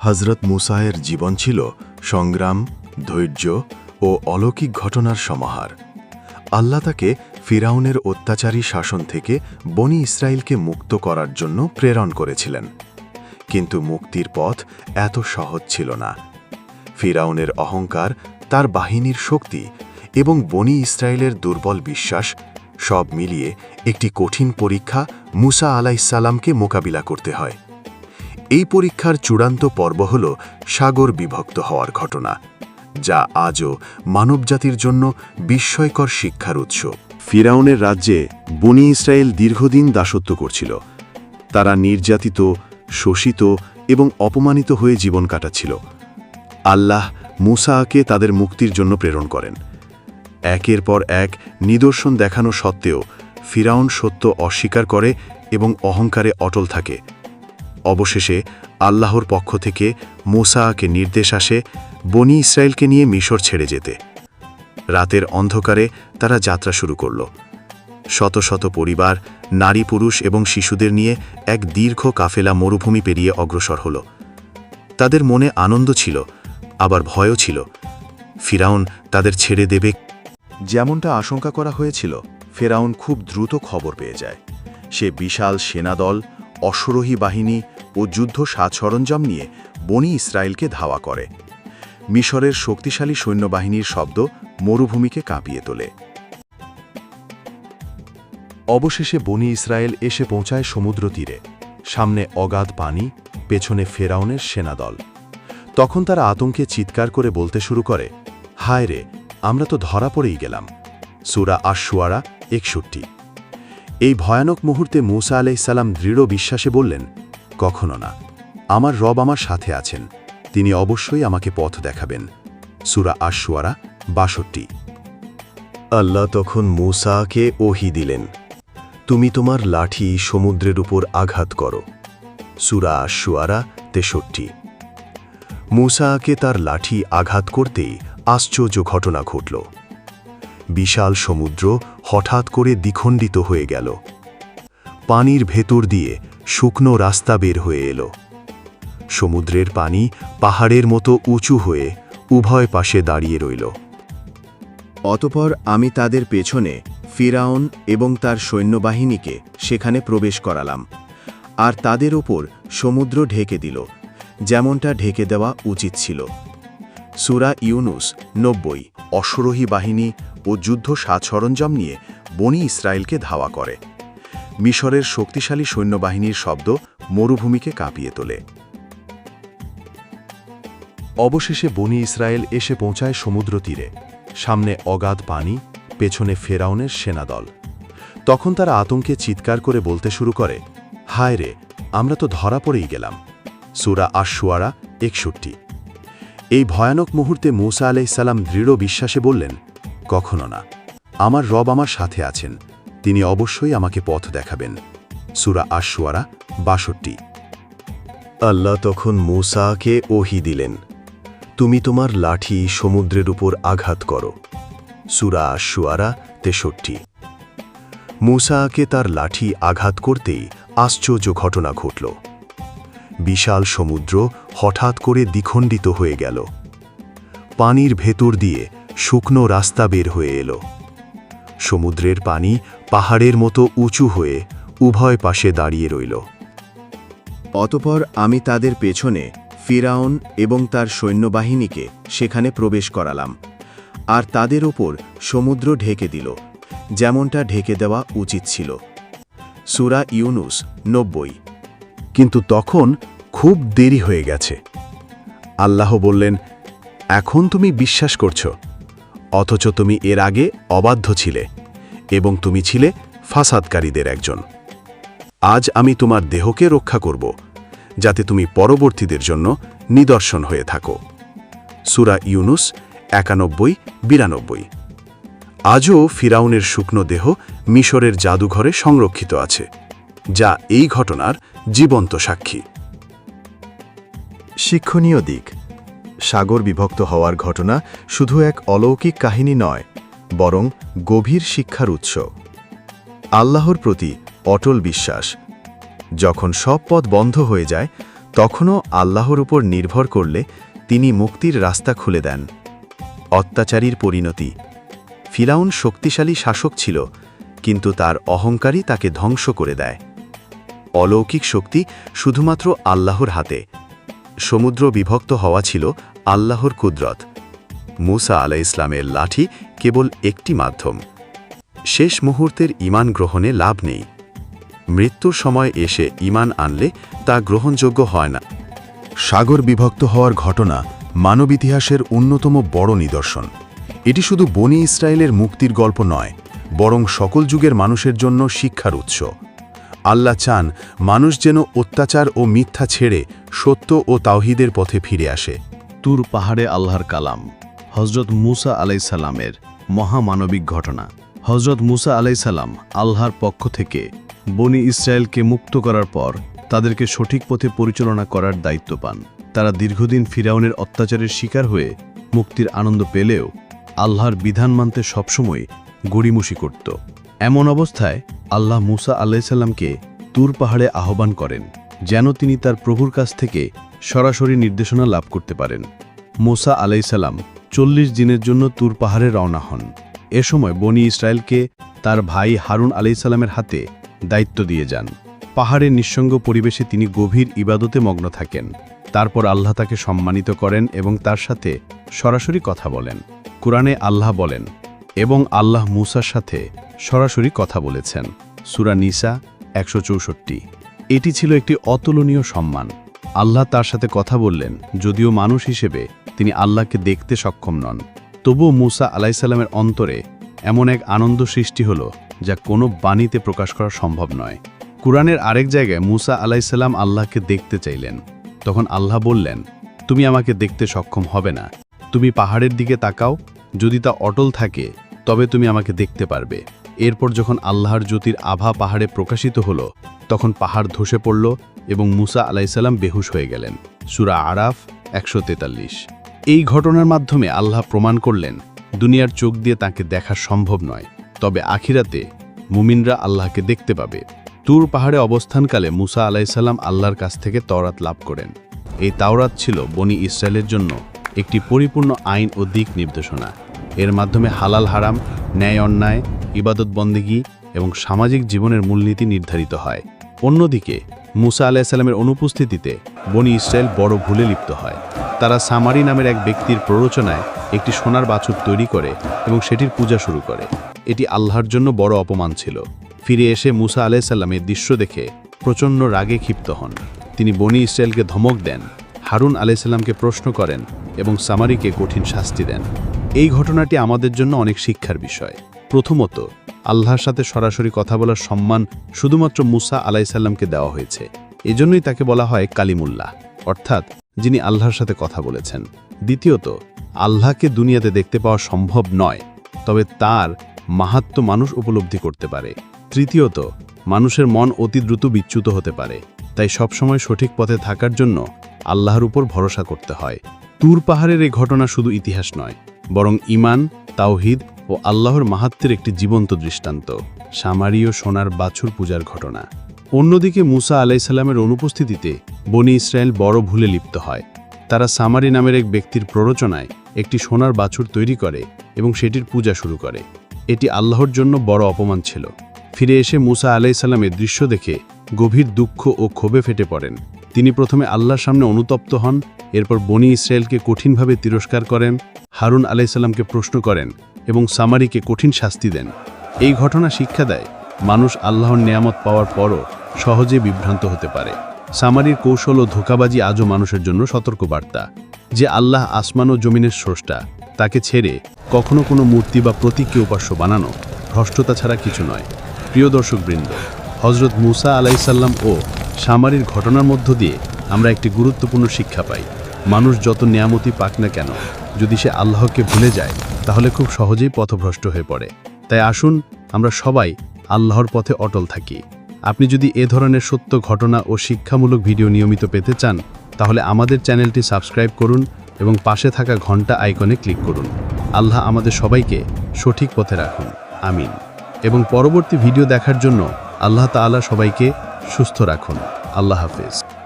হজরত মুসায়ের জীবন ছিল সংগ্রাম, ধৈর্য ও অলৌকিক ঘটনার সমাহার। আল্লাহ তাকে ফিরাউনের অত্যাচারী শাসন থেকে বনি ইসরায়েলকে মুক্ত করার জন্য প্রেরণ করেছিলেন। কিন্তু মুক্তির পথ এত সহজ ছিল না। ফিরাউনের অহংকার, তার বাহিনীর শক্তি এবং বনি ইসরায়েলের দুর্বল বিশ্বাস সব মিলিয়ে একটি কঠিন পরীক্ষা মুসা আলাইসাল্লামকে মোকাবিলা করতে হয়। এই পরীক্ষার চূড়ান্ত পর্ব হল সাগর বিভক্ত হওয়ার ঘটনা, যা আজও মানবজাতির জন্য বিস্ময়কর শিক্ষার উৎস। ফিরাউনের রাজ্যে বনি ইসরায়েল দীর্ঘদিন দাসত্ব করছিল। তারা নির্যাতিত, শোষিত এবং অপমানিত হয়ে জীবন কাটাচ্ছিল। আল্লাহ মুসাকে তাদের মুক্তির জন্য প্রেরণ করেন। একের পর এক নিদর্শন দেখানো সত্ত্বেও ফিরাউন সত্য অস্বীকার করে এবং অহংকারে অটল থাকে। অবশেষে আল্লাহর পক্ষ থেকে মোসাকে নির্দেশ আসে বনি ইসরায়েলকে নিয়ে মিশর ছেড়ে যেতে। রাতের অন্ধকারে তারা যাত্রা শুরু করল। শত শত পরিবার, নারী পুরুষ এবং শিশুদের নিয়ে এক দীর্ঘ কাফেলা মরুভূমি পেরিয়ে অগ্রসর হল। তাদের মনে আনন্দ ছিল, আবার ভয়ও ছিল। ফিরাউন তাদের ছেড়ে দেবে। যেমনটা আশঙ্কা করা হয়েছিল, ফেরাউন খুব দ্রুত খবর পেয়ে যায়। সে বিশাল সেনাদল, অশ্বরোহী বাহিনী ও যুদ্ধ সাজ সরঞ্জাম নিয়ে বনি ইসরায়েলকে ধাওয়া করে। মিশরের শক্তিশালী সৈন্যবাহিনীর শব্দ মরুভূমিকে কাঁপিয়ে তোলে। অবশেষে বনি ইসরায়েল এসে পৌঁছায় সমুদ্র তীরে। সামনে অগাধ পানি, পেছনে ফেরাউনের সেনাদল। তখন তারা আতঙ্কে চিৎকার করে বলতে শুরু করে, হায় রে, আমরা তো ধরা পড়েই গেলাম। সুরা আশুয়ারা একষট্টি। এই ভয়ানক মুহূর্তে মুসা আলাইসাল্লাম দৃঢ় বিশ্বাসে বললেন কখনো না। আমার রব আমার সাথে আছেন। তিনি অবশ্যই আমাকে পথ দেখাবেন। সুরা আশুয়ারা বাষট্টি। আল্লাহ তখন মুসাকে ওহি দিলেন, তুমি তোমার লাঠি সমুদ্রের উপর আঘাত করো। সুরা আশুয়ারা তেষট্টি। মুসাকে তার লাঠি আঘাত করতেই আশ্চর্য ঘটনা ঘটল। বিশাল সমুদ্র হঠাৎ করে দ্বিখণ্ডিত হয়ে গেল। পানির ভেতর দিয়ে শুকনো রাস্তা বের হয়ে এলো। সমুদ্রের পানি পাহাড়ের মতো উঁচু হয়ে উভয় পাশে দাঁড়িয়ে রইল। অতপর আমি তাদের পেছনে ফিরাউন এবং তার সৈন্যবাহিনীকে সেখানে প্রবেশ করালাম। আর তাদের ওপর সমুদ্র ঢেকে দিল, যেমনটা ঢেকে দেওয়া উচিত ছিল। সুরা ইউনুস নব্বই, অশ্বরোহী বাহিনী ও যুদ্ধ সাজ সরঞ্জাম নিয়ে বনি ইসরায়েলকে ধাওয়া করে। মিশরের শক্তিশালী সৈন্যবাহিনীর শব্দ মরুভূমিকে কাঁপিয়ে তোলে। অবশেষে বনি ইসরায়েল এসে পৌঁছায় সমুদ্র তীরে। সামনে অগাধ পানি, পেছনে ফেরাউনের সেনাদল। তখন তারা আতঙ্কে চিৎকার করে বলতে শুরু করে, হায় রে, আমরা তো ধরা পড়েই গেলাম। সুরা আশুয়ারা একষট্টি। এই ভয়ানক মুহূর্তে মুসা আলাইসাল্লাম দৃঢ় বিশ্বাসে বললেন, কখনো না। আমার রব আমার সাথে আছেন। তিনি অবশ্যই আমাকে পথ দেখাবেন। সুরা আশুয়ারা বাষট্টি। আল্লাহ তখন মুসাকে ওহি দিলেন, তুমি তোমার লাঠি সমুদ্রের উপর আঘাত করো। সুরা আশুয়ারা তেষট্টি। মুসাকে তার লাঠি আঘাত করতেই আশ্চর্য ঘটনা ঘটল। বিশাল সমুদ্র হঠাৎ করে দ্বিখণ্ডিত হয়ে গেল। পানির ভেতর দিয়ে শুকনো রাস্তা বের হয়ে এলো। সমুদ্রের পানি পাহাড়ের মতো উঁচু হয়ে উভয় পাশে দাঁড়িয়ে রইল। অতপর আমি তাদের পেছনে ফিরাউন এবং তার সৈন্যবাহিনীকে সেখানে প্রবেশ করালাম, আর তাদের ওপর সমুদ্র ঢেকে দিল, যেমনটা ঢেকে দেওয়া উচিত ছিল। সুরা ইউনুস নব্বই। কিন্তু তখন খুব দেরি হয়ে গেছে। আল্লাহ বললেন, এখন তুমি বিশ্বাস করছ অথচ তুমি এর আগে অবাধ্য ছিলে এবং তুমি ছিলে ফাসাদকারীদের একজন। আজ আমি তোমার দেহকে রক্ষা করব, যাতে তুমি পরবর্তীদের জন্য নিদর্শন হয়ে থাকো। সুরা ইউনুস একানব্বই, বিরানব্বই। আজও ফিরাউনের শুকনো দেহ মিশরের জাদুঘরে সংরক্ষিত আছে, যা এই ঘটনার জীবন্ত সাক্ষী। শিক্ষণীয় দিক সাগর বিভক্ত হওয়ার ঘটনা শুধু এক অলৌকিক কাহিনী নয়, বরং গভীর শিক্ষার উৎস। আল্লাহর প্রতি অটল বিশ্বাস। যখন সব পথ বন্ধ হয়ে যায়, তখনও আল্লাহর উপর নির্ভর করলে তিনি মুক্তির রাস্তা খুলে দেন। অত্যাচারীর পরিণতি। ফিরাউন শক্তিশালী শাসক ছিল, কিন্তু তার অহংকারই তাকে ধ্বংস করে দেয়। অলৌকিক শক্তি শুধুমাত্র আল্লাহর হাতে সমুদ্র বিভক্ত হওয়া ছিল আল্লাহর কুদরত। মুসা আলা ইসলামের লাঠি কেবল একটি মাধ্যম। শেষ মুহূর্তের ইমান গ্রহণে লাভ নেই। মৃত্যুর সময় এসে ইমান আনলে তা গ্রহণযোগ্য হয় না। সাগর বিভক্ত হওয়ার ঘটনা মানব ইতিহাসের অন্যতম বড় নিদর্শন। এটি শুধু বনি ইসরায়েলের মুক্তির গল্প নয়, বরং সকল যুগের মানুষের জন্য শিক্ষার উৎস। আল্লাহ চান মানুষ যেন অত্যাচার ও মিথ্যা ছেড়ে সত্য ও তাওহিদের পথে ফিরে আসে। তুর পাহাড়ে আল্লাহর কালাম হজরত মুসা আলাইসাল্লামের মহামানবিক ঘটনা। হজরত মুসা আলাইসাল্লাম আল্লাহর পক্ষ থেকে বনি ইসরায়েলকে মুক্ত করার পর তাদেরকে সঠিক পথে পরিচালনা করার দায়িত্ব পান। তারা দীর্ঘদিন ফিরাউনের অত্যাচারের শিকার হয়ে মুক্তির আনন্দ পেলেও আল্লাহর বিধান মানতে সবসময় গড়িমুষি করত। এমন অবস্থায় আল্লাহ মুসা আলাইসাল্লামকে তুর পাহাড়ে আহ্বান করেন, যেন তিনি তার প্রভুর কাছ থেকে সরাসরি নির্দেশনা লাভ করতে পারেন। মোসা আলাইসাল্লাম চল্লিশ দিনের জন্য তুর পাহাড়ে রওনা হন। এ সময় বনি ইসরায়েলকে তার ভাই হারুন আলাইসাল্লামের হাতে দায়িত্ব দিয়ে যান। পাহাড়ের নিঃসঙ্গ পরিবেশে তিনি গভীর ইবাদতে মগ্ন থাকেন। তারপর আল্লাহ তাকে সম্মানিত করেন এবং তার সাথে সরাসরি কথা বলেন। কোরআনে আল্লাহ বলেন এবং আল্লাহ মুসার সাথে সরাসরি কথা বলেছেন। সুরা নিসা একশো চৌষট্টি। এটি ছিল একটি অতুলনীয় সম্মান। আল্লাহ তার সাথে কথা বললেন, যদিও মানুষ হিসেবে তিনি আল্লাহকে দেখতে সক্ষম নন। তবুও মুসা আলাইসাল্লামের অন্তরে এমন এক আনন্দ সৃষ্টি হল, যা কোনো বাণীতে প্রকাশ করা সম্ভব নয়। কুরআনের আরেক জায়গায় মুসা আলাইসাল্লাম আল্লাহকে দেখতে চাইলেন। তখন আল্লাহ বললেন, তুমি আমাকে দেখতে সক্ষম হবে না। তুমি পাহাড়ের দিকে তাকাও। যদি তা অটল থাকে তবে তুমি আমাকে দেখতে পারবে। এরপর যখন আল্লাহর জ্যোতির আভা পাহাড়ে প্রকাশিত হলো, তখন পাহাড় ধসে পড়ল এবং মুসা আলাইসাল্লাম বেহুশ হয়ে গেলেন। সুরা আরাফ একশো তেতাল্লিশ। এই ঘটনার মাধ্যমে আল্লাহ প্রমাণ করলেন, দুনিয়ার চোখ দিয়ে তাকে দেখা সম্ভব নয়, তবে আখিরাতে মুমিনরা আল্লাহকে দেখতে পাবে। তুর পাহাড়ে অবস্থানকালে মুসা আলাইসাল্লাম আল্লাহর কাছ থেকে তওরাত লাভ করেন। এই তাওরাত ছিল বনি ইসরায়েলের জন্য একটি পরিপূর্ণ আইন ও দিক নির্দেশনা। এর মাধ্যমে হালাল হারাম, ন্যায় অন্যায়, ইবাদত বন্দেগী এবং সামাজিক জীবনের মূলনীতি নির্ধারিত হয়। অন্যদিকে, মুসা আলাহিসাল্লামের অনুপস্থিতিতে বনি ইসরায়েল বড় ভুলে লিপ্ত হয়। তারা সামারি নামের এক ব্যক্তির প্ররোচনায় একটি সোনার বাছুর তৈরি করে এবং সেটির পূজা শুরু করে। এটি আল্লাহর জন্য বড় অপমান ছিল। ফিরে এসে মুসা আলাইসাল্লামের দৃশ্য দেখে প্রচণ্ড রাগে ক্ষিপ্ত হন। তিনি বনি ইসরায়েলকে ধমক দেন, হারুন আলাইসাল্লামকে প্রশ্ন করেন এবং সামারিকে কঠিন শাস্তি দেন। এই ঘটনাটি আমাদের জন্য অনেক শিক্ষার বিষয়। প্রথমত, আল্লাহর সাথে সরাসরি কথা বলার সম্মান শুধুমাত্র মুসা আলাইসাল্লামকে দেওয়া হয়েছে। এজন্যই তাকে বলা হয় কালিমুল্লাহ, অর্থাৎ যিনি আল্লাহর সাথে কথা বলেছেন। দ্বিতীয়ত, আল্লাহকে দুনিয়াতে দেখতে পাওয়া সম্ভব নয়, তবে তার মাহাত্ম মানুষ উপলব্ধি করতে পারে। তৃতীয়ত, মানুষের মন অতি দ্রুত বিচ্যুত হতে পারে, তাই সবসময় সঠিক পথে থাকার জন্য আল্লাহর উপর ভরসা করতে হয়। তুর পাহাড়ের এই ঘটনা শুধু ইতিহাস নয় বরং ইমান তাওহিদ ও আল্লাহর মাহাত্মের একটি জীবন্ত দৃষ্টান্ত সামারীয় সোনার বাছুর পূজার ঘটনা। অন্যদিকে মুসা আলাইসাল্লামের অনুপস্থিতিতে বনি ইসরায়েল বড় ভুলে লিপ্ত হয়। তারা সামারি নামের এক ব্যক্তির প্ররোচনায় একটি সোনার বাছুর তৈরি করে এবং সেটির পূজা শুরু করে। এটি আল্লাহর জন্য বড় অপমান ছিল। ফিরে এসে মুসা আলাইসাল্লামের দৃশ্য দেখে গভীর দুঃখ ও ক্ষোভে ফেটে পড়েন। তিনি প্রথমে আল্লাহর সামনে অনুতপ্ত হন, এরপর বনি ইসরায়েলকে কঠিনভাবে তিরস্কার করেন, হারুন আলাইসাল্লামকে প্রশ্ন করেন এবং সামারিকে কঠিন শাস্তি দেন। এই ঘটনা শিক্ষা দেয়, মানুষ আল্লাহর নিয়ামত পাওয়ার পরও সহজে বিভ্রান্ত হতে পারে। সামারির কৌশল ও ধোকাবাজি আজও মানুষের জন্য সতর্কবার্তা। যে আল্লাহ আসমান ও জমিনের স্রষ্টা, তাকে ছেড়ে কখনো কোনো মূর্তি বা প্রতীককে উপাস্য বানানো ভ্রষ্টতা ছাড়া কিছু নয়। প্রিয় দর্শকবৃন্দ হজরত মুসা আলাইসাল্লাম ও সামারির ঘটনার মধ্য দিয়ে আমরা একটি গুরুত্বপূর্ণ শিক্ষা পাই। মানুষ যত নিয়ামতি পাক না কেন, যদি সে আল্লাহকে ভুলে যায়, তাহলে খুব সহজেই পথভ্রষ্ট হয়ে পড়ে। তাই আসুন, আমরা সবাই আল্লাহর পথে অটল থাকি। আপনি যদি এ ধরনের সত্য ঘটনা ও শিক্ষামূলক ভিডিও নিয়মিত পেতে চান, তাহলে আমাদের চ্যানেলটি সাবস্ক্রাইব করুন এবং পাশে থাকা ঘণ্টা আইকনে ক্লিক করুন। আল্লাহ আমাদের সবাইকে সঠিক পথে রাখুন। আমিন। এবং পরবর্তী ভিডিও দেখার জন্য আল্লাহ তাআলা সবাইকে সুস্থ রাখুন। আল্লাহ হাফেজ।